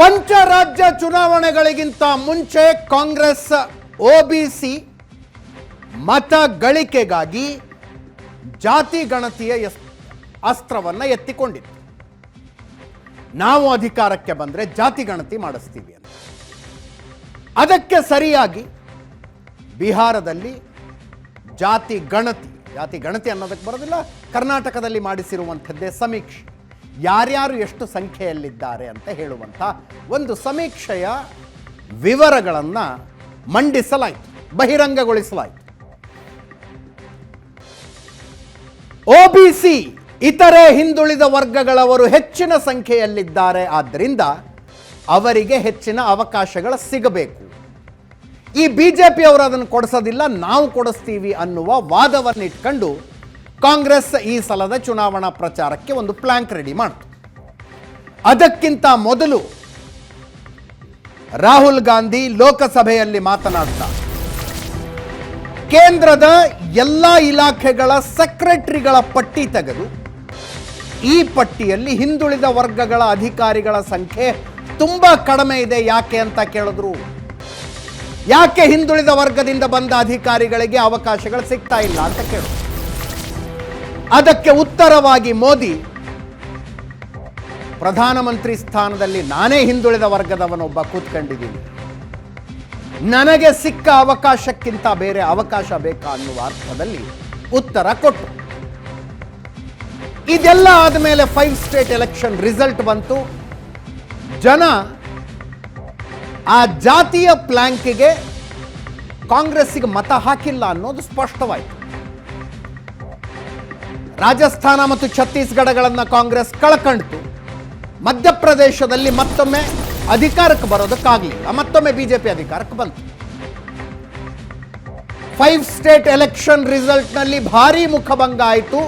ಪಂಚರಾಜ್ಯ ಚುನಾವಣೆಗಳಿಗಿಂತ ಮುಂಚೆ ಕಾಂಗ್ರೆಸ್ ಒಬಿಸಿ ಮತ ಗಳಿಕೆಗಾಗಿ ಜಾತಿ ಗಣತಿಯ ಅಸ್ತ್ರವನ್ನು ಎತ್ತಿಕೊಂಡಿತ್ತು. ನಾವು ಅಧಿಕಾರಕ್ಕೆ ಬಂದರೆ ಜಾತಿ ಗಣತಿ ಮಾಡಿಸ್ತೀವಿ ಅಂತ. ಅದಕ್ಕೆ ಸರಿಯಾಗಿ ಬಿಹಾರದಲ್ಲಿ ಜಾತಿ ಗಣತಿ ಜಾತಿ ಗಣತಿ ಅನ್ನೋದಕ್ಕೆ ಬರೋದಿಲ್ಲ, ಕರ್ನಾಟಕದಲ್ಲಿ ಮಾಡಿಸಿರುವಂಥದ್ದೇ ಸಮೀಕ್ಷೆ. ಯಾರ್ಯಾರು ಎಷ್ಟು ಸಂಖ್ಯೆಯಲ್ಲಿದ್ದಾರೆ ಅಂತ ಹೇಳುವಂಥ ಒಂದು ಸಮೀಕ್ಷೆಯ ವಿವರಗಳನ್ನು ಮಂಡಿಸಲಾಯಿತು, ಬಹಿರಂಗಗೊಳಿಸಲಾಯಿತು. ಒಬಿಸಿ ಇತರೆ ಹಿಂದುಳಿದ ವರ್ಗಗಳವರು ಹೆಚ್ಚಿನ ಸಂಖ್ಯೆಯಲ್ಲಿದ್ದಾರೆ, ಆದ್ದರಿಂದ ಅವರಿಗೆ ಹೆಚ್ಚಿನ ಅವಕಾಶಗಳು ಸಿಗಬೇಕು. ಈ ಬಿ ಬಿಜೆಪಿ ಅವರು ಅದನ್ನು ಕೊಡಿಸೋದಿಲ್ಲ, ನಾವು ಕೊಡಿಸ್ತೀವಿ ಅನ್ನುವ ವಾದವನ್ನು ಇಟ್ಕೊಂಡು ಕಾಂಗ್ರೆಸ್ ಈ ಸಲದ ಚುನಾವಣಾ ಪ್ರಚಾರಕ್ಕೆ ಒಂದು ಪ್ಲ್ಯಾಂಕ್ ರೆಡಿ ಮಾಡಿತು. ಅದಕ್ಕಿಂತ ಮೊದಲು ರಾಹುಲ್ ಗಾಂಧಿ ಲೋಕಸಭೆಯಲ್ಲಿ ಮಾತನಾಡ್ತಾ. ಕೇಂದ್ರದ ಎಲ್ಲ ಇಲಾಖೆಗಳ ಸೆಕ್ರೆಟರಿಗಳ ಪಟ್ಟಿ ತೆಗೆದು ಈ ಪಟ್ಟಿಯಲ್ಲಿ ಹಿಂದುಳಿದ ವರ್ಗಗಳ ಅಧಿಕಾರಿಗಳ ಸಂಖ್ಯೆ ತುಂಬಾ ಕಡಿಮೆ ಇದೆ. ಯಾಕೆ ಅಂತ ಕೇಳಿದ್ರು. ಯಾಕೆ ಹಿಂದುಳಿದ ವರ್ಗದಿಂದ ಬಂದ ಅಧಿಕಾರಿಗಳಿಗೆ ಅವಕಾಶಗಳು ಸಿಗ್ತಾ ಇಲ್ಲ ಅಂತ ಕೇಳು ಅದಕ್ಕೆ ಉತ್ತರವಾಗಿ ಮೋದಿ, ಪ್ರಧಾನಮಂತ್ರಿ ಸ್ಥಾನದಲ್ಲಿ ನಾನೇ ಹಿಂದುಳಿದ ವರ್ಗದವನೊಬ್ಬ ಕೂತ್ಕೊಂಡಿದ್ದೀನಿ. ನನಗೆ ಸಿಕ್ಕ ಅವಕಾಶಕ್ಕಿಂತ ಬೇರೆ ಅವಕಾಶ ಬೇಕಾ ಅನ್ನುವ ಅರ್ಥದಲ್ಲಿ ಉತ್ತರ ಕೊಟ್ಟು. ಇದೆಲ್ಲ ಆದಮೇಲೆ ಫೈವ್ ಸ್ಟೇಟ್ ಎಲೆಕ್ಷನ್ ರಿಸಲ್ಟ್ ಬಂತು. ಜನ ಆ ಜಾತಿಯ ಪ್ಲ್ಯಾಂಕಿಗೆ ಕಾಂಗ್ರೆಸ್ಸಿಗೆ ಮತ ಹಾಕಿಲ್ಲ ಅನ್ನೋದು ಸ್ಪಷ್ಟವಾಯಿತು. ರಾಜಸ್ಥಾನ ಮತ್ತು ಛತ್ತೀಸ್ಗಢಗಳನ್ನು ಕಾಂಗ್ರೆಸ್ ಕಳಕಂಡಿತು. ಮಧ್ಯಪ್ರದೇಶದಲ್ಲಿ ಮತ್ತೊಮ್ಮೆ ಅಧಿಕಾರಕ್ಕೆ ಬರೋದಕ್ಕಾಗಲಿಲ್ಲ. ಮತ್ತೊಮ್ಮೆ ಬಿಜೆಪಿ ಅಧಿಕಾರಕ್ಕೆ ಬಂತು. ಫೈವ್ ಸ್ಟೇಟ್ ಎಲೆಕ್ಷನ್ ರಿಸಲ್ಟ್ನಲ್ಲಿ ಭಾರೀ ಮುಖಭಂಗ ಆಯಿತು.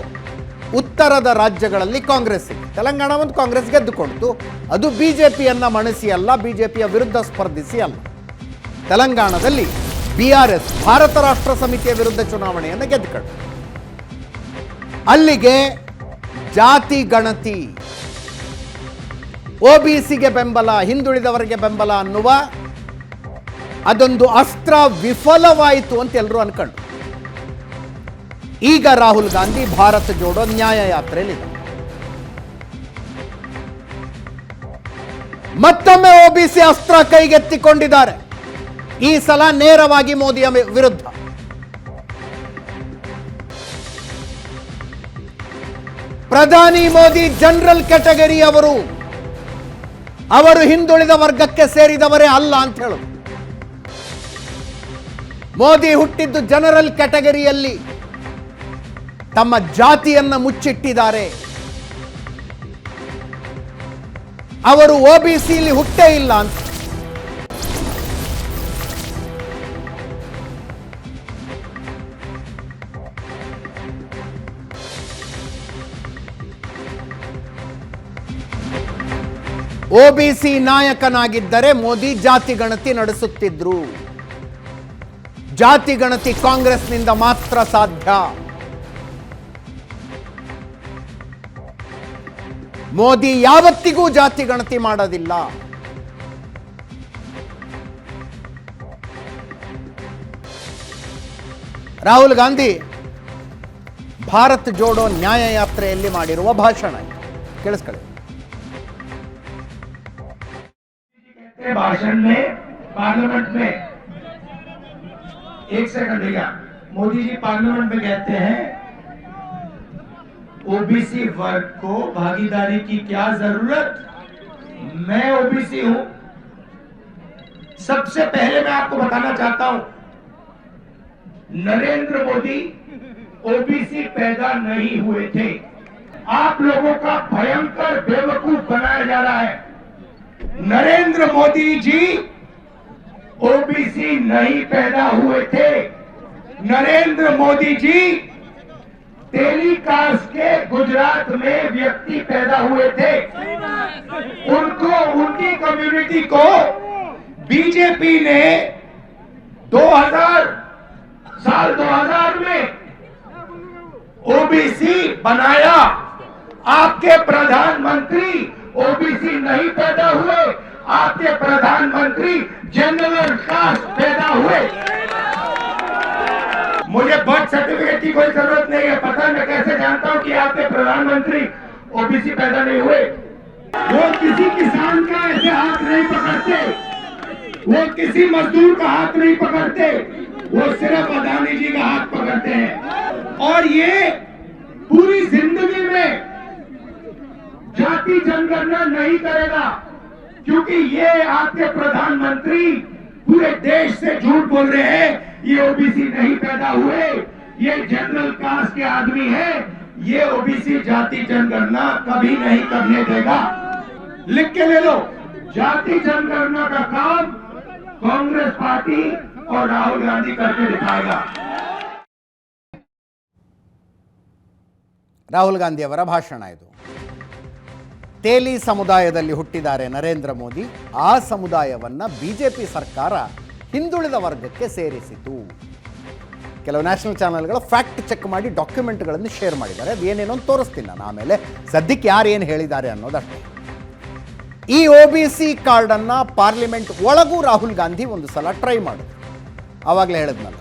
ಉತ್ತರದ ರಾಜ್ಯಗಳಲ್ಲಿ ಕಾಂಗ್ರೆಸ್ ತೆಲಂಗಾಣ ಒಂದು ಕಾಂಗ್ರೆಸ್ ಗೆದ್ದುಕೊಡ್ತು ಅದು ಬಿಜೆಪಿಯನ್ನ ಮಣಿಸಿ ಅಲ್ಲ, ಬಿಜೆಪಿಯ ವಿರುದ್ಧ ಸ್ಪರ್ಧಿಸಿ ಅಲ್ಲ. ತೆಲಂಗಾಣದಲ್ಲಿ ಬಿ ಆರ್ ಎಸ್, ಭಾರತ ರಾಷ್ಟ್ರ ಸಮಿತಿಯ ವಿರುದ್ಧ ಚುನಾವಣೆಯನ್ನು ಗೆದ್ದುಕೊಂಡು ಅಲ್ಲಿಗೆ ಜಾತಿ ಗಣತಿ. ಒಬಿಸಿಗೆ ಬೆಂಬಲ, ಹಿಂದುಳಿದವರಿಗೆ ಬೆಂಬಲ ಅನ್ನುವ ಅದೊಂದು ಅಸ್ತ್ರ ವಿಫಲವಾಯಿತು ಅಂತ ಎಲ್ಲರೂ ಅನ್ಕೊಂಡು. ಈಗ ರಾಹುಲ್ ಗಾಂಧಿ ಭಾರತ ಜೋಡೋ ನ್ಯಾಯ ಮತ್ತೊಮ್ಮೆ ಒಬಿಸಿ ಅಸ್ತ್ರ ಕೈಗೆತ್ತಿಕೊಂಡಿದ್ದಾರೆ. ಈ ಸಲ ನೇರವಾಗಿ ಮೋದಿಯ ವಿರುದ್ಧ. ಪ್ರಧಾನಿ ಮೋದಿ ಜನರಲ್ ಕ್ಯಾಟಗರಿ ಅವರು ಅವರು ಹಿಂದುಳಿದ ವರ್ಗಕ್ಕೆ ಸೇರಿದವರೇ ಅಲ್ಲ ಅಂತ ಹೇಳೋದು ಮೋದಿ ಹುಟ್ಟಿದ್ದು ಜನರಲ್ ಕ್ಯಾಟಗರಿಯಲ್ಲಿ, ತಮ್ಮ ಜಾತಿಯನ್ನ ಮುಚ್ಚಿಟ್ಟಿದ್ದಾರೆ. ಅವರು ಒಬಿಸಿಲಿ ಹುಟ್ಟೇ ಇಲ್ಲ ಅಂತ. ಒಬಿಸಿ ನಾಯಕನಾಗಿದ್ದರೆ ಮೋದಿ ಜಾತಿ ಗಣತಿ ನಡೆಸುತ್ತಿದ್ರು. ಜಾತಿ ಗಣತಿ ಕಾಂಗ್ರೆಸ್ನಿಂದ ಮಾತ್ರ ಸಾಧ್ಯ. ಮೋದಿ ಯಾವತ್ತಿಗೂ ಜಾತಿ ಗಣತಿ ಮಾಡೋದಿಲ್ಲ. ರಾಹುಲ್ ಗಾಂಧಿ ಭಾರತ್ ಜೋಡೋ ನ್ಯಾಯ ಯಾತ್ರೆಯಲ್ಲಿ ಮಾಡಿರುವ ಭಾಷಣ. ಕೇಳಿಸ್ಕೊಳ್ಳಿ. के भाषण में, पार्लियामेंट में। एक सेकंड भैया। मोदी जी पार्लियामेंट में कहते हैं, ओबीसी वर्ग को भागीदारी की क्या ज़रूरत? मैं ओबीसी हूँ। सबसे पहले मैं आपको बताना चाहता हूँ, नरेंद्र मोदी ओबीसी पैदा नहीं हुए थे। आप लोगों का भयंकर बेवकूफ़ बनाया जा रहा है नरेंद्र मोदी जी ओबीसी नहीं पैदा हुए थे। नरेंद्र मोदी जी टेलीकास्ट के गुजरात में व्यक्ति पैदा हुए थे। उनको, उनकी कम्युनिटी को बीजेपी ने 2000 साल 2000 में ओबीसी बनाया। आपके प्रधानमंत्री ओबीसी नहीं पैदा हुए आपके प्रधानमंत्री जनरल कास्ट पैदा हुए। मुझे बर्थ सर्टिफिकेट की कोई ज़रूरत नहीं है, पता मैं कैसे जानता हूँ कि आपके प्रधानमंत्री ओबीसी पैदा नहीं हुए। वो किसी किसान का ऐसे हाथ नहीं पकड़ते। वो किसी मजदूर का हाथ नहीं पकड़ते। वो सिर्फ़ अदानी जी का हाथ पकड़ते हैं। और ये पूरी ज़िंदगी में जाति जनगणना नहीं करेगा क्योंकि ये आपके प्रधानमंत्री पूरे देश से झूठ बोल रहे हैं ये ओबीसी नहीं पैदा हुए ये जनरल कास्ट के आदमी है ये ओबीसी जाति जनगणना कभी नहीं करने देगा लिख के ले लो जाति जनगणना का काम कांग्रेस पार्टी और राहुल गांधी करके दिखाएगा ರಾಹುಲ್ ಗಾಂಧಿಯವರ ಭಾಷಣ ಇದು ತೇಲಿ ಸಮುದಾಯದಲ್ಲಿ ಹುಟ್ಟಿದ್ದಾರೆ ನರೇಂದ್ರ ಮೋದಿ, ಆ ಸಮುದಾಯವನ್ನು ಬಿ ಜೆ ಪಿ ಸರ್ಕಾರ ಹಿಂದುಳಿದ ವರ್ಗಕ್ಕೆ ಸೇರಿಸಿತು. ಕೆಲವು ನ್ಯಾಷನಲ್ ಚಾನೆಲ್ಗಳು ಫ್ಯಾಕ್ಟ್ ಚೆಕ್ ಮಾಡಿ ಡಾಕ್ಯುಮೆಂಟ್ಗಳನ್ನು ಶೇರ್ ಮಾಡಿದ್ದಾರೆ. ಅದು ಏನೇನೋ ತೋರಿಸ್ತೀನಿ ನಾನು ಆಮೇಲೆ. ಸದ್ಯಕ್ಕೆ ಯಾರು ಏನು ಹೇಳಿದ್ದಾರೆ ಅನ್ನೋದಷ್ಟೇ. ಈ ಒ ಬಿ ಸಿ ಕಾರ್ಡನ್ನು ಪಾರ್ಲಿಮೆಂಟ್ ಒಳಗೂ ರಾಹುಲ್ ಗಾಂಧಿ ಒಂದು ಸಲ ಟ್ರೈ ಮಾಡಿದ್ರು. ಆವಾಗಲೇ ಹೇಳಿದ್ನಲ್ಲ.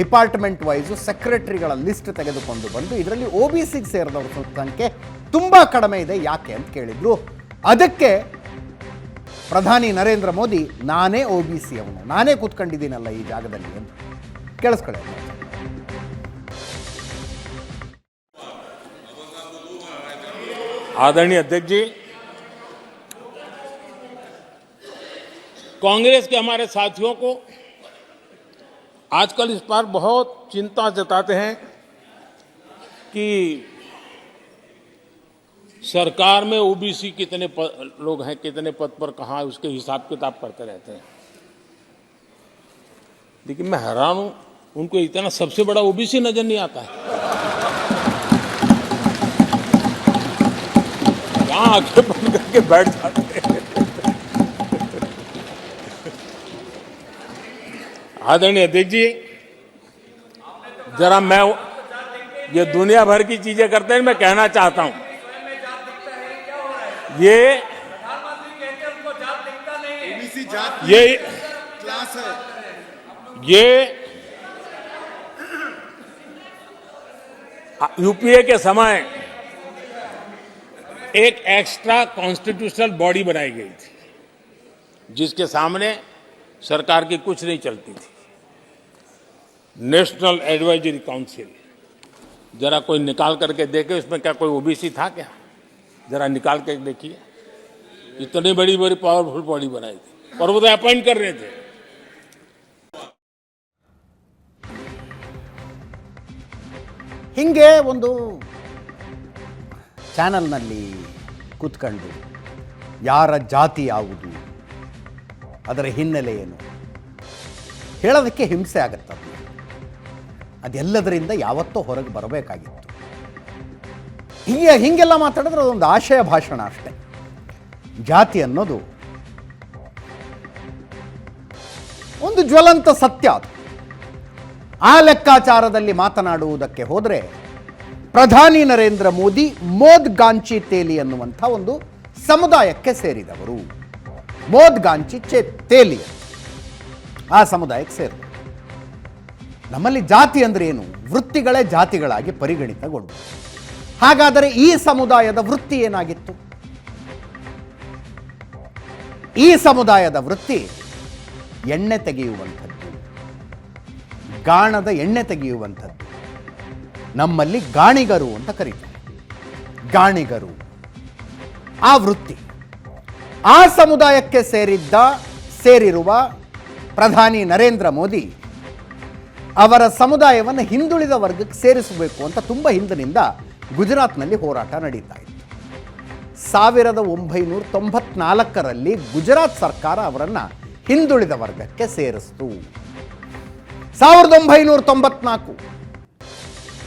ಡಿಪಾರ್ಟ್ಮೆಂಟ್ ವೈಸು ಸೆಕ್ರೆಟರಿಗಳ ಲಿಸ್ಟ್ ತೆಗೆದುಕೊಂಡು ಬಂದು, ಇದರಲ್ಲಿ ಒ ಬಿ ಸಿಗೆ ಸೇರಿದವ್ರ ಸಂಖ್ಯೆ ತುಂಬ ಕಡಿಮೆ ಇದೆ ಯಾಕೆ ಅಂತ ಕೇಳಿದ್ರು ಅದಕ್ಕೆ ಪ್ರಧಾನಿ ನರೇಂದ್ರ ಮೋದಿ ನಾನೇ ಒ ಬಿ ಸಿ ಅವನು ನಾನೇ ಕೂತ್ಕೊಂಡಿದ್ದೀನಲ್ಲ ಈ ಜಾಗದಲ್ಲಿ ಅಂತ ಕೇಳಿಸ್ಕೊಳ್ಳಿ आदरणीय अध्यक्ष जी कांग्रेस के हमारे साथियों को आजकल इस पर बहुत चिंता जताते हैं कि सरकार में ओबीसी कितने पद, लोग हैं कितने पद पर कहाँ उसके हिसाब किताब करते रहते हैं। लेकिन मैं हैरान हूँ उनको इतना सबसे बड़ा ओबीसी नज़र नहीं आता है। कहाँ आँखें बंद करके बैठ जाते हैं। आदरणीय अध्यक्ष जी जरा मैं ये दुनिया भर की चीज़ें करते हैं मैं कहना चाहता हूँ। ये ये क्लास है। ये यूपीए के समय एक एक्स्ट्रा कॉन्स्टिट्यूशनल बॉडी बनाई गई थी जिसके सामने सरकार की कुछ नहीं चलती थी। नेशनल एडवाइजरी काउंसिल जरा कोई निकाल करके देखे उसमें क्या कोई ओबीसी था क्या? जरा निकाल के देखिए इतनी बड़ी बड़ी पावरफुल बॉडी बनाई थी और वो तो अपॉइंट कर रहे थे ಹೀಗೆ ಒಂದು ಚಾನಲ್ನಲ್ಲಿ ಕೂತ್ಕೊಂಡು ಯಾರ ಜಾತಿ ಯಾವುದು ಅದರ ಹಿನ್ನೆಲೆ ಏನು ಹೇಳೋದಕ್ಕೆ ಹಿಂಸೆ ಆಗತ್ತೆ ಅದು ಅದೆಲ್ಲದರಿಂದ ಯಾವತ್ತೋ ಹೊರಗೆ ಬರಬೇಕಾಗಿತ್ತು ಹೀಗೆ ಹೀಗೆಲ್ಲ ಮಾತಾಡಿದ್ರೆ ಅದೊಂದು ಆಶಯ ಭಾಷಣ ಅಷ್ಟೆ. ಜಾತಿ ಅನ್ನೋದು ಒಂದು ಜ್ವಲಂತ ಸತ್ಯ ಅದು. ಆ ಲೆಕ್ಕಾಚಾರದಲ್ಲಿ ಮಾತನಾಡುವುದಕ್ಕೆ ಹೋದರೆ ಪ್ರಧಾನಿ ನರೇಂದ್ರ ಮೋದಿ ಮೋದ್ ಗಾಂಚಿ ತೇಲಿ ಅನ್ನುವಂಥ ಒಂದು ಸಮುದಾಯಕ್ಕೆ ಸೇರಿದವರು. ಮೋದ್ ಗಾಂಚಿ ಚೇ ತೇಲಿ ಆ ಸಮುದಾಯಕ್ಕೆ ಸೇರಿದರು ನಮ್ಮಲ್ಲಿ ಜಾತಿ ಅಂದ್ರೆ ಏನು? ವೃತ್ತಿಗಳೇ ಜಾತಿಗಳಾಗಿ ಪರಿಗಣಿತಗೊಂಡು ಹಾಗಾದರೆ ಈ ಸಮುದಾಯದ ವೃತ್ತಿ ಏನಾಗಿತ್ತು? ಈ ಸಮುದಾಯದ ವೃತ್ತಿ ಎಣ್ಣೆ ತೆಗೆಯುವಂಥದ್ದು. ಗಾಣದ ಎಣ್ಣೆ ತೆಗೆಯುವಂಥದ್ದು. ನಮ್ಮಲ್ಲಿ ಗಾಣಿಗರು ಅಂತ ಕರೀತಾರೆ. ಗಾಣಿಗರು. ಆ ವೃತ್ತಿ. ಆ ಸಮುದಾಯಕ್ಕೆ ಸೇರಿದ್ದ, ಸೇರಿರುವ ಪ್ರಧಾನಿ ನರೇಂದ್ರ ಮೋದಿ ಅವರ ಸಮುದಾಯವನ್ನು ಹಿಂದುಳಿದ ವರ್ಗಕ್ಕೆ ಸೇರಿಸಬೇಕು ಅಂತ ತುಂಬ ಹಿಂದಿನಿಂದ ಗುಜರಾತ್ನಲ್ಲಿ ಹೋರಾಟ ನಡೀತಾ ಇತ್ತು. ಸಾವಿರದ ಒಂಬೈನೂರ ತೊಂಬತ್ನಾಲ್ಕರಲ್ಲಿ ಗುಜರಾತ್ ಸರ್ಕಾರ ಅವರನ್ನು ಹಿಂದುಳಿದ ವರ್ಗಕ್ಕೆ ಸೇರಿಸ್ತು. ಸಾವಿರದ ಒಂಬೈನೂರ ತೊಂಬತ್ನಾಲ್ಕು.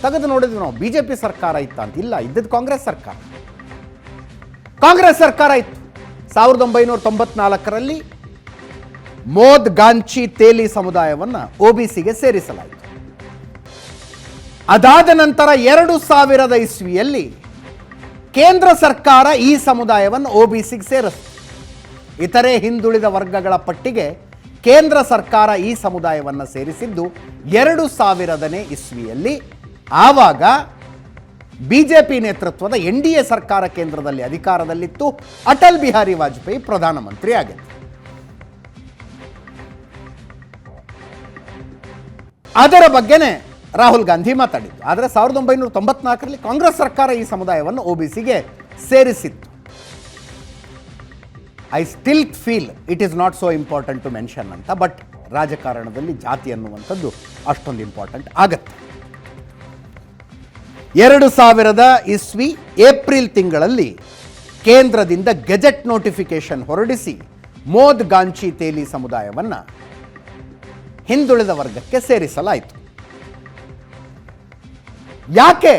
ತೆಗೆದು ನೋಡಿದ್ವಿ ನಾವು ಬಿ ಜೆ ಪಿ ಸರ್ಕಾರ ಇತ್ತ ಅಂತ ಇಲ್ಲ, ಇದ್ದದ್ದು ಕಾಂಗ್ರೆಸ್ ಸರ್ಕಾರ. ಕಾಂಗ್ರೆಸ್ ಸರ್ಕಾರ ಇತ್ತು. ಸಾವಿರದ ಒಂಬೈನೂರ ತೊಂಬತ್ನಾಲ್ಕರಲ್ಲಿ ಮೋದ್ ಗಾಂಚಿ ತೇಲಿ ಸಮುದಾಯವನ್ನು ಒ ಬಿ ಸಿಗೆ ಸೇರಿಸಲಾಯಿತು. ಅದಾದ ನಂತರ ಎರಡು ಸಾವಿರದ ಇಸ್ವಿಯಲ್ಲಿ ಕೇಂದ್ರ ಸರ್ಕಾರ ಈ ಸಮುದಾಯವನ್ನು ಒ ಬಿ ಸಿಗೆ ಸೇರಿಸಿತು. ಇತರೆ ಹಿಂದುಳಿದ ವರ್ಗಗಳ ಪಟ್ಟಿಗೆ ಕೇಂದ್ರ ಸರ್ಕಾರ ಈ ಸಮುದಾಯವನ್ನು ಸೇರಿಸಿದ್ದು ಎರಡು ಸಾವಿರದನೇ ಇಸ್ವಿಯಲ್ಲಿ. ಆವಾಗ ಬಿ ಜೆ ಪಿ ನೇತೃತ್ವದ ಎನ್ ಡಿ ಎ ಸರ್ಕಾರ ಕೇಂದ್ರದಲ್ಲಿ ಅಧಿಕಾರದಲ್ಲಿತ್ತು. ಅಟಲ್ ಬಿಹಾರಿ ವಾಜಪೇಯಿ ಪ್ರಧಾನಮಂತ್ರಿ ಆಗಿತ್ತು ಅದರ ಬಗ್ಗೆನೇ ರಾಹುಲ್ ಗಾಂಧಿ ಮಾತಾಡಿದ್ದು. ಆದರೆ ಸಾವಿರದ ಒಂಬೈನೂರ ತೊಂಬತ್ನಾಲ್ಕರಲ್ಲಿ ಕಾಂಗ್ರೆಸ್ ಸರ್ಕಾರ ಈ ಸಮುದಾಯವನ್ನು ಒ ಬಿ ಸಿಗೆ ಸೇರಿಸಿತ್ತು. I still feel it is not so important to mention ಅಂತ ಬಟ್ ರಾಜಕಾರಣದಲ್ಲಿ ಜಾತಿ ಅನ್ನುವಂಥದ್ದು ಅಷ್ಟೊಂದು ಇಂಪಾರ್ಟೆಂಟ್ ಆಗತ್ತೆ. ಎರಡು ಸಾವಿರದ ಇಸ್ವಿ ಏಪ್ರಿಲ್ ತಿಂಗಳಲ್ಲಿ ಕೇಂದ್ರದಿಂದ ಗೆಜೆಟ್ ನೋಟಿಫಿಕೇಶನ್ ಹೊರಡಿಸಿ ಮೋದ್ ಗಾಂಚಿ ತೇಲಿ ಸಮುದಾಯವನ್ನು ಹಿಂದುಳಿದ ವರ್ಗಕ್ಕೆ ಸೇರಿಸಲಾಯಿತು. ಯಾಕೆ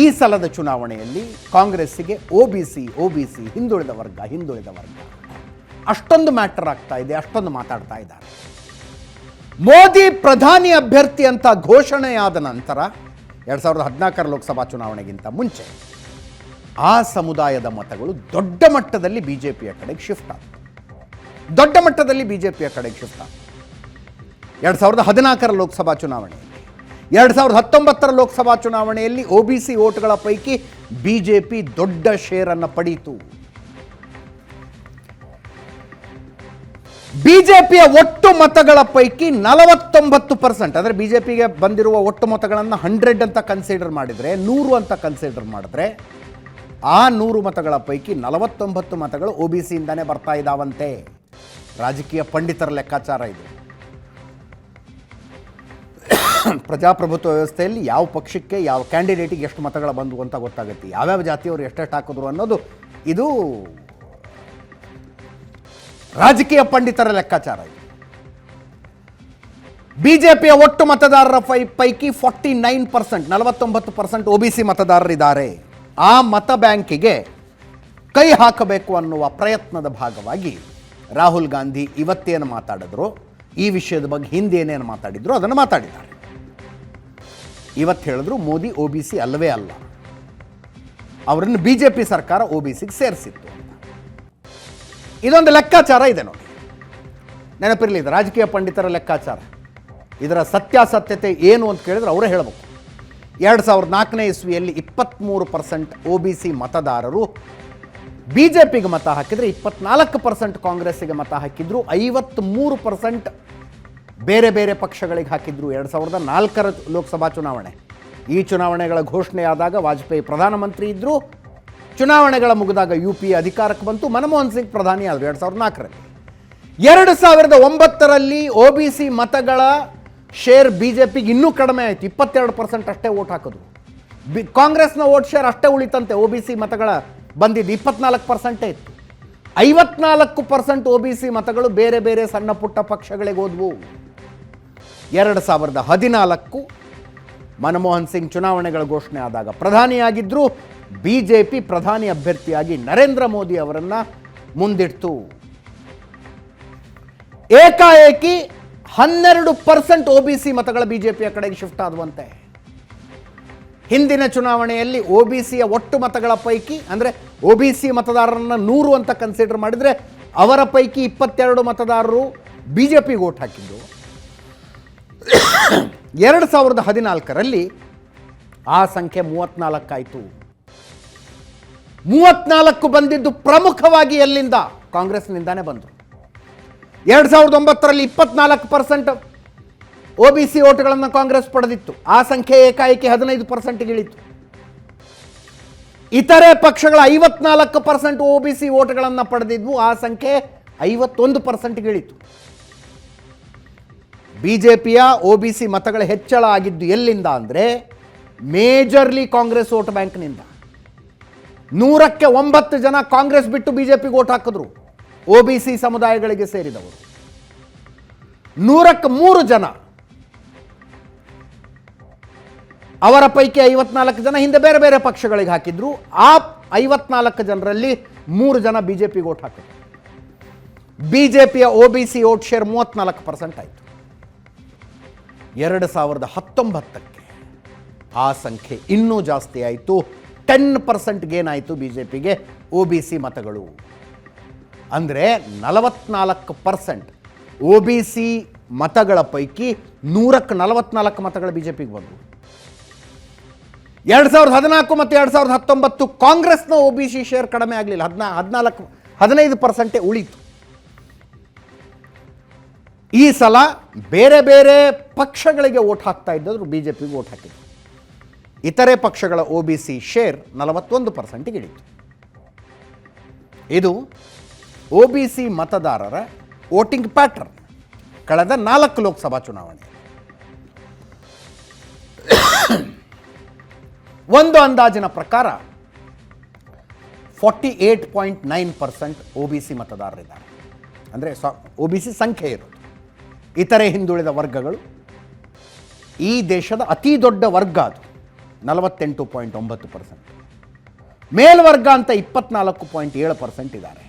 ಈ ಸಲದ ಚುನಾವಣೆಯಲ್ಲಿ ಕಾಂಗ್ರೆಸ್ಸಿಗೆ O B C, O B C, ಹಿಂದುಳಿದ ವರ್ಗ ಹಿಂದುಳಿದ ವರ್ಗ ಅಷ್ಟೊಂದು ಮ್ಯಾಟರ್ ಆಗ್ತಾ ಇದೆ, ಅಷ್ಟೊಂದು ಮಾತಾಡ್ತಾ ಇದ್ದಾರೆ. ಮೋದಿ ಪ್ರಧಾನಿ ಅಭ್ಯರ್ಥಿ ಅಂತ ಘೋಷಣೆಯಾದ ನಂತರ ಎರಡ್ ಸಾವಿರದ ಹದಿನಾಲ್ಕರ ಲೋಕಸಭಾ ಚುನಾವಣೆಗಿಂತ ಮುಂಚೆ ಆ ಸಮುದಾಯದ ಮತಗಳು ದೊಡ್ಡ ಮಟ್ಟದಲ್ಲಿ ಬಿ ಜೆ ಪಿಯ ಕಡೆಗೆ ಶಿಫ್ಟ್ ಆಗ್ತದೆ ದೊಡ್ಡ ಮಟ್ಟದಲ್ಲಿ ಬಿ ಕಡೆಗೆ ಶಿಫ್ಟ್ ಆಗ್ತದೆ ಎರಡು ಸಾವಿರದ ಹದಿನಾಲ್ಕರ ಲೋಕಸಭಾ ಚುನಾವಣೆಯಲ್ಲಿ ಎರಡು ಸಾವಿರದ ಹತ್ತೊಂಬತ್ತರ ಲೋಕಸಭಾ ಚುನಾವಣೆಯಲ್ಲಿ ಒ ಬಿ ಸಿ ಓಟ್ಗಳ ಪೈಕಿ ಬಿ ಜೆ ಪಿ ದೊಡ್ಡ ಶೇರನ್ನು ಪಡೆಯಿತು ಬಿಜೆಪಿಯ ಒಟ್ಟು ಮತಗಳ ಪೈಕಿ ನಲವತ್ತೊಂಬತ್ತು ಪರ್ಸೆಂಟ್, ಅಂದರೆ ಬಿಜೆಪಿಗೆ ಬಂದಿರುವ ಒಟ್ಟು ಮತಗಳನ್ನು ಹಂಡ್ರೆಡ್ ಅಂತ ಕನ್ಸಿಡರ್ ಮಾಡಿದರೆ, ನೂರು ಅಂತ ಕನ್ಸಿಡರ್ ಮಾಡಿದ್ರೆ, ಆ ನೂರು ಮತಗಳ ಪೈಕಿ ನಲವತ್ತೊಂಬತ್ತು ಮತಗಳು ಒ ಬಿ ಸಿಯಿಂದನೇ ಬರ್ತಾ ಇದ್ದಾವಂತೆ ರಾಜಕೀಯ ಪಂಡಿತರ ಲೆಕ್ಕಾಚಾರ ಇದು. ಪ್ರಜಾಪ್ರಭುತ್ವ ವ್ಯವಸ್ಥೆಯಲ್ಲಿ ಯಾವ ಪಕ್ಷಕ್ಕೆ ಯಾವ ಕ್ಯಾಂಡಿಡೇಟಿಗೆ ಎಷ್ಟು ಮತಗಳು ಬಂದವು ಅಂತ ಗೊತ್ತಾಗುತ್ತೆ. ಯಾವ್ಯಾವ ಜಾತಿಯವರು ಎಷ್ಟೆಷ್ಟು ಹಾಕಿದ್ರು ಅನ್ನೋದು ಇದು ರಾಜಕೀಯ ಪಂಡಿತರ ಲೆಕ್ಕಾಚಾರ ಇದು. ಬಿಜೆಪಿಯ ಒಟ್ಟು ಮತದಾರರ ಪೈ ಪೈಕಿ ಫಾರ್ಟಿ ನೈನ್ ಪರ್ಸೆಂಟ್, ನಲವತ್ತೊಂಬತ್ತು ಪರ್ಸೆಂಟ್ ಒ ಬಿ ಸಿ ಮತದಾರರಿದ್ದಾರೆ ಆ ಮತ ಬ್ಯಾಂಕಿಗೆ ಕೈ ಹಾಕಬೇಕು ಅನ್ನುವ ಪ್ರಯತ್ನದ ಭಾಗವಾಗಿ ರಾಹುಲ್ ಗಾಂಧಿ ಇವತ್ತೇನು ಮಾತಾಡಿದ್ರು, ಈ ವಿಷಯದ ಬಗ್ಗೆ ಹಿಂದೆ ಏನೇನು ಮಾತಾಡಿದ್ರು, ಅದನ್ನು ಮಾತಾಡಿದ್ದಾರೆ. ಇವತ್ತು ಹೇಳಿದ್ರು ಮೋದಿ ಒ ಬಿ ಅಲ್ಲವೇ ಅಲ್ಲ. ಅವರನ್ನು ಬಿ ಜೆ ಪಿ ಸರ್ಕಾರ ಒ ಬಿ ಸಿಗೆ ಸೇರಿಸಿತ್ತು ಇದೊಂದು ಲೆಕ್ಕಾಚಾರ ಇದೆ ನೋಡಿ. ನೆನಪಿರಲಿ, ಇದು ರಾಜಕೀಯ ಪಂಡಿತರ ಲೆಕ್ಕಾಚಾರ. ಇದರ ಸತ್ಯಾಸತ್ಯತೆ ಏನು ಅಂತ ಕೇಳಿದ್ರೆ ಅವರೇ ಹೇಳಬೇಕು. ಎರಡು ಸಾವಿರದ ನಾಲ್ಕನೇ ಇಸ್ವಿಯಲ್ಲಿ ಇಪ್ಪತ್ತ್ಮೂರು ಪರ್ಸೆಂಟ್ ಒ ಬಿ ಸಿ ಮತದಾರರು ಬಿ ಜೆ ಪಿಗೆ ಮತ ಹಾಕಿದರೆ ಇಪ್ಪತ್ನಾಲ್ಕು ಪರ್ಸೆಂಟ್ ಕಾಂಗ್ರೆಸ್ಸಿಗೆ ಮತ ಹಾಕಿದ್ರು ಐವತ್ತ್ಮೂರು ಪರ್ಸೆಂಟ್ ಬೇರೆ ಬೇರೆ ಪಕ್ಷಗಳಿಗೆ ಹಾಕಿದ್ರು ಎರಡು ಸಾವಿರದ ನಾಲ್ಕರ ಲೋಕಸಭಾ ಚುನಾವಣೆ. ಈ ಚುನಾವಣೆಗಳ ಘೋಷಣೆಯಾದಾಗ ವಾಜಪೇಯಿ ಪ್ರಧಾನಮಂತ್ರಿ ಇದ್ದರು ಚುನಾವಣೆಗಳ ಮುಗಿದಾಗ ಯು ಪಿ ಅಧಿಕಾರಕ್ಕೆ ಬಂತು, ಮನಮೋಹನ್ ಸಿಂಗ್ ಪ್ರಧಾನಿ ಆದರು ಎರಡು ಸಾವಿರದ ನಾಲ್ಕರಲ್ಲಿ. ಎರಡು ಸಾವಿರದ ಒಂಬತ್ತರಲ್ಲಿ ಒ ಬಿ ಸಿ ಮತಗಳ ಶೇರ್ ಬಿ ಜೆ ಪಿಗೆ ಇನ್ನೂ ಕಡಿಮೆ ಆಯಿತು, ಇಪ್ಪತ್ತೆರಡು ಪರ್ಸೆಂಟ್ ಅಷ್ಟೇ ಓಟ್ ಹಾಕೋದು. ಬಿ, ಕಾಂಗ್ರೆಸ್ನ ಓಟ್ ಶೇರ್ ಅಷ್ಟೇ ಉಳಿತಂತೆ, ಒ ಬಿ ಸಿ ಮತಗಳ ಬಂದಿದ್ದು ಇಪ್ಪತ್ನಾಲ್ಕು ಪರ್ಸೆಂಟೇ ಇತ್ತು. ಐವತ್ನಾಲ್ಕು ಪರ್ಸೆಂಟ್ ಒ ಬಿ ಸಿ ಮತಗಳು ಬೇರೆ ಬೇರೆ ಸಣ್ಣ ಪುಟ್ಟ ಪಕ್ಷಗಳಿಗೆ ಹೋದ್ವು. ಎರಡು ಸಾವಿರದ ಹದಿನಾಲ್ಕು ಮನಮೋಹನ್ ಸಿಂಗ್ ಚುನಾವಣೆಗಳ ಘೋಷಣೆ ಆದಾಗ ಪ್ರಧಾನಿಯಾಗಿದ್ದರು ಬಿ ಜೆ ಪಿ ಪ್ರಧಾನಿ ಅಭ್ಯರ್ಥಿಯಾಗಿ ನರೇಂದ್ರ ಮೋದಿ ಅವರನ್ನು ಮುಂದಿಡ್ತು. ಏಕಾಏಕಿ ಹನ್ನೆರಡು ಪರ್ಸೆಂಟ್ ಒ ಬಿ ಸಿ ಮತಗಳ ಬಿ ಜೆ ಪಿಯ ಕಡೆಗೆ ಶಿಫ್ಟ್ ಆದವಂತೆ. ಹಿಂದಿನ ಚುನಾವಣೆಯಲ್ಲಿ ಒ ಬಿ ಸಿಯ ಒಟ್ಟು ಮತಗಳ ಪೈಕಿ, ಅಂದರೆ ಒ ಬಿ ಸಿ ಮತದಾರರನ್ನು ನೂರು ಅಂತ ಕನ್ಸಿಡರ್ ಮಾಡಿದರೆ ಅವರ ಪೈಕಿ ಇಪ್ಪತ್ತೆರಡು ಮತದಾರರು ಬಿ ಜೆ ಪಿಗೆ ಓಟ್ ಹಾಕಿದ್ದು ಎರಡು ಸಾವಿರದ ಹದಿನಾಲ್ಕರಲ್ಲಿ ಆ ಸಂಖ್ಯೆ ಮೂವತ್ನಾಲ್ಕಾಯಿತು. ಮೂವತ್ನಾಲ್ಕು ಬಂದಿದ್ದು ಪ್ರಮುಖವಾಗಿ ಎಲ್ಲಿಂದ? ಕಾಂಗ್ರೆಸ್ನಿಂದಾನೇ ಬಂದರು ಎರಡು ಸಾವಿರದ ಒಂಬತ್ತರಲ್ಲಿ ಇಪ್ಪತ್ನಾಲ್ಕು ಪರ್ಸೆಂಟ್ ಒ ಬಿ ಸಿ ಓಟ್ಗಳನ್ನು ಕಾಂಗ್ರೆಸ್ ಪಡೆದಿತ್ತು. ಆ ಸಂಖ್ಯೆ ಏಕಾಏಕಿ ಹದಿನೈದು ಪರ್ಸೆಂಟ್ಗೆ ಇಳಿತು ಇತರೆ ಪಕ್ಷಗಳ ಐವತ್ನಾಲ್ಕು ಪರ್ಸೆಂಟ್ ಒ ಬಿ ಸಿ ಓಟ್ಗಳನ್ನು ಪಡೆದಿದ್ವು. ಆ ಸಂಖ್ಯೆ ಐವತ್ತೊಂದು ಪರ್ಸೆಂಟ್ಗೆ ಇಳಿತು ಬಿ ಜೆ ಪಿಯ ಒ ಬಿ ಸಿ ಮತಗಳ ಹೆಚ್ಚಳ ಆಗಿದ್ದು ಎಲ್ಲಿಂದ ಅಂದರೆ ಮೇಜರ್ಲಿ ಕಾಂಗ್ರೆಸ್ ವೋಟ್ ಬ್ಯಾಂಕ್ನಿಂದ. ನೂರಕ್ಕೆ ಒಂಬತ್ತು ಜನ ಕಾಂಗ್ರೆಸ್ ಬಿಟ್ಟು ಬಿ ಜೆ ಪಿಗೆ ಓಟ್ ಹಾಕಿದ್ರು, ಒ ಬಿ ಸಿ ಸಮುದಾಯಗಳಿಗೆ ಸೇರಿದವರು. ನೂರಕ್ಕೆ ಮೂರು ಜನ ಅವರ ಪೈಕಿ ಐವತ್ನಾಲ್ಕು ಜನ ಹಿಂದೆ ಬೇರೆ ಬೇರೆ ಪಕ್ಷಗಳಿಗೆ ಹಾಕಿದ್ರು, ಆ ಐವತ್ನಾಲ್ಕು ಜನರಲ್ಲಿ ಮೂರು ಜನ ಬಿ ಜೆ ಪಿಗೆ ಓಟ್ ಹಾಕಿದ್ರು. ಬಿ ಜೆ ಪಿಯ O B C vote share ಮೂವತ್ನಾಲ್ಕು ಪರ್ಸೆಂಟ್ ಆಯಿತು. ಎರಡು ಸಾವಿರದ ಹತ್ತೊಂಬತ್ತಕ್ಕೆ ಆ ಸಂಖ್ಯೆ ಇನ್ನೂ ಜಾಸ್ತಿ ಆಯಿತು. ಟೆನ್ ಪರ್ಸೆಂಟ್ ಗೇನ್ ಆಯಿತು ಬಿ ಜೆ ಪಿಗೆ ಒ ಬಿ ಸಿ ಮತಗಳು. ಅಂದರೆ ನಲವತ್ನಾಲ್ಕು ಪರ್ಸೆಂಟ್ ಒ ಬಿ ಸಿ ಮತಗಳ ಪೈಕಿ ನೂರಕ್ಕೆ ನಲವತ್ನಾಲ್ಕು ಮತಗಳು ಬಿ ಜೆ ಪಿಗೆ ಬಂದವು. ಎರಡು ಸಾವಿರದ ಹದಿನಾಲ್ಕು ಮತ್ತು ಎರಡು ಸಾವಿರದ ಹತ್ತೊಂಬತ್ತು ಕಾಂಗ್ರೆಸ್ನ ಒ ಬಿ ಸಿ ಶೇರ್ ಕಡಿಮೆ ಆಗಲಿಲ್ಲ. ಹದಿನಾ, ಹದಿನಾಲ್ಕು, ಹದಿನೈದು ಪರ್ಸೆಂಟೇ ಉಳೀತು. ಈ ಸಲ ಬೇರೆ ಬೇರೆ ಪಕ್ಷಗಳಿಗೆ ಓಟ್ ಹಾಕ್ತಾ ಇದ್ದದ್ರು ಬಿ ಜೆ ಪಿಗೆ ಓಟ್ ಹಾಕಿದ್ರು. ಇತರೆ ಪಕ್ಷಗಳ ಒ ಬಿ ಸಿ ಶೇರ್ ನಲವತ್ತೊಂದು ಪರ್ಸೆಂಟಿಗೆ ಇಳಿತು. ಇದು ಒ ಬಿ ಸಿ ಮತದಾರರ ವೋಟಿಂಗ್ ಪ್ಯಾಟರ್ನ್ ಕಳೆದ ನಾಲ್ಕು ಲೋಕಸಭಾ ಚುನಾವಣೆ ಒಂದು ಅಂದಾಜಿನ ಪ್ರಕಾರ forty eight point nine percent O B C ಮತದಾರರಿದ್ದಾರೆ. ಅಂದರೆ ಸ ಒ ಬಿ ಸಿ ಸಂಖ್ಯೆ ಇರೋದು. ಇತರೆ ಹಿಂದುಳಿದ ವರ್ಗಗಳು. ಈ ದೇಶದ ಅತಿ ದೊಡ್ಡ ವರ್ಗ ಅದು, ನಲವತ್ತೆಂಟು ಪಾಯಿಂಟ್ ಒಂಬತ್ತು ಪರ್ಸೆಂಟ್ ಮೇಲ್ವರ್ಗ ಅಂತ ಇಪ್ಪತ್ನಾಲ್ಕು ಪಾಯಿಂಟ್ ಏಳು ಪರ್ಸೆಂಟ್ ಇದ್ದಾರೆ.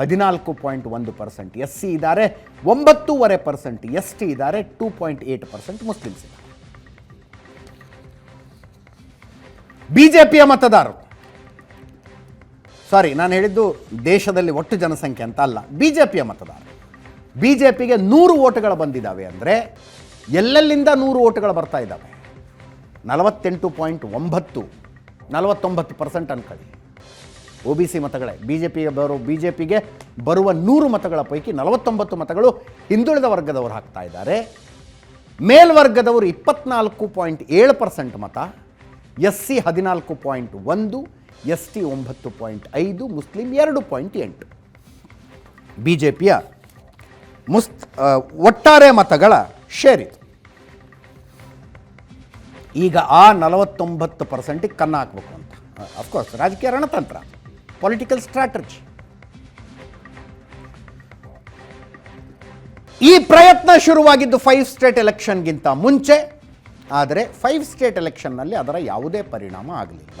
ಹದಿನಾಲ್ಕು ಪಾಯಿಂಟ್ ಒಂದು ಪರ್ಸೆಂಟ್ ಎಸ್ ಸಿ ಇದ್ದಾರೆ, ಒಂಬತ್ತೂವರೆ ಪರ್ಸೆಂಟ್ ಎಸ್ ಟಿ ಇದ್ದಾರೆ, two point eight percent Muslims ಇದ್ದಾರೆ. ಬಿ ಜೆ ಪಿಯ ಮತದಾರರು. ಸಾರಿ ನಾನು ಹೇಳಿದ್ದು ದೇಶದಲ್ಲಿ ಒಟ್ಟು ಜನಸಂಖ್ಯೆ ಅಂತ ಅಲ್ಲ ಬಿ ಜೆ ಪಿಯ ಮತದಾರರು. ಬಿ ಜೆ ಪಿಗೆ ನೂರು ಓಟುಗಳು ಬಂದಿದ್ದಾವೆ ಅಂದರೆ ಎಲ್ಲೆಲ್ಲಿಂದ ನೂರು ಓಟುಗಳು ಬರ್ತಾ ಇದ್ದಾವೆ? ನಲವತ್ತೆಂಟು ಪಾಯಿಂಟ್ ಒಂಬತ್ತು, ನಲವತ್ತೊಂಬತ್ತು ಪರ್ಸೆಂಟ್ ಅನ್ಕೊಳ್ಳಿ. ಒ ಬಿ ಸಿ ಮತಗಳೇ ಬಿ ಜೆ ಪಿಗೆ ಬರೋ ಬಿ ಜೆ ಪಿಗೆ ಬರುವ ನೂರು ಮತಗಳ ಪೈಕಿ ನಲವತ್ತೊಂಬತ್ತು ಮತಗಳು ಹಿಂದುಳಿದ ವರ್ಗದವರು ಹಾಕ್ತಾ ಇದ್ದಾರೆ. ಮೇಲ್ವರ್ಗದವರು ಇಪ್ಪತ್ನಾಲ್ಕು ಪಾಯಿಂಟ್ ಏಳು ಪರ್ಸೆಂಟ್ ಮತ, ಎಸ್ ಸಿ ಹದಿನಾಲ್ಕು ಪಾಯಿಂಟ್ ಒಂದು, ಎಸ್ ಟಿ ಒಂಬತ್ತು ಪಾಯಿಂಟ್ ಐದು, ಮುಸ್ಲಿಂ ಎರಡು ಪಾಯಿಂಟ್ ಎಂಟು. ಬಿ ಜೆ ಪಿಯ ಮುಸ್ ಒಟ್ಟಾರೆ ಮತಗಳ ಶೇರ್ ಈಗ ಆ ನಲವತ್ತೊಂಬತ್ತು ಪರ್ಸೆಂಟಿಗೆ ಕನ್ನ ಹಾಕಬೇಕು ಅಂತ. ಅಫ್ಕೋರ್ಸ್ ರಾಜಕೀಯ ರಣತಂತ್ರ ಪೊಲಿಟಿಕಲ್ ಸ್ಟ್ರಾಟಜಿ ಈ ಪ್ರಯತ್ನ ಶುರುವಾಗಿದ್ದು ಫೈವ್ ಸ್ಟೇಟ್ ಎಲೆಕ್ಷನ್ಗಿಂತ ಮುಂಚೆ, ಆದರೆ ಫೈವ್ ಸ್ಟೇಟ್ ಎಲೆಕ್ಷನ್ನಲ್ಲಿ ಅದರ ಯಾವುದೇ ಪರಿಣಾಮ ಆಗಲಿಲ್ಲ.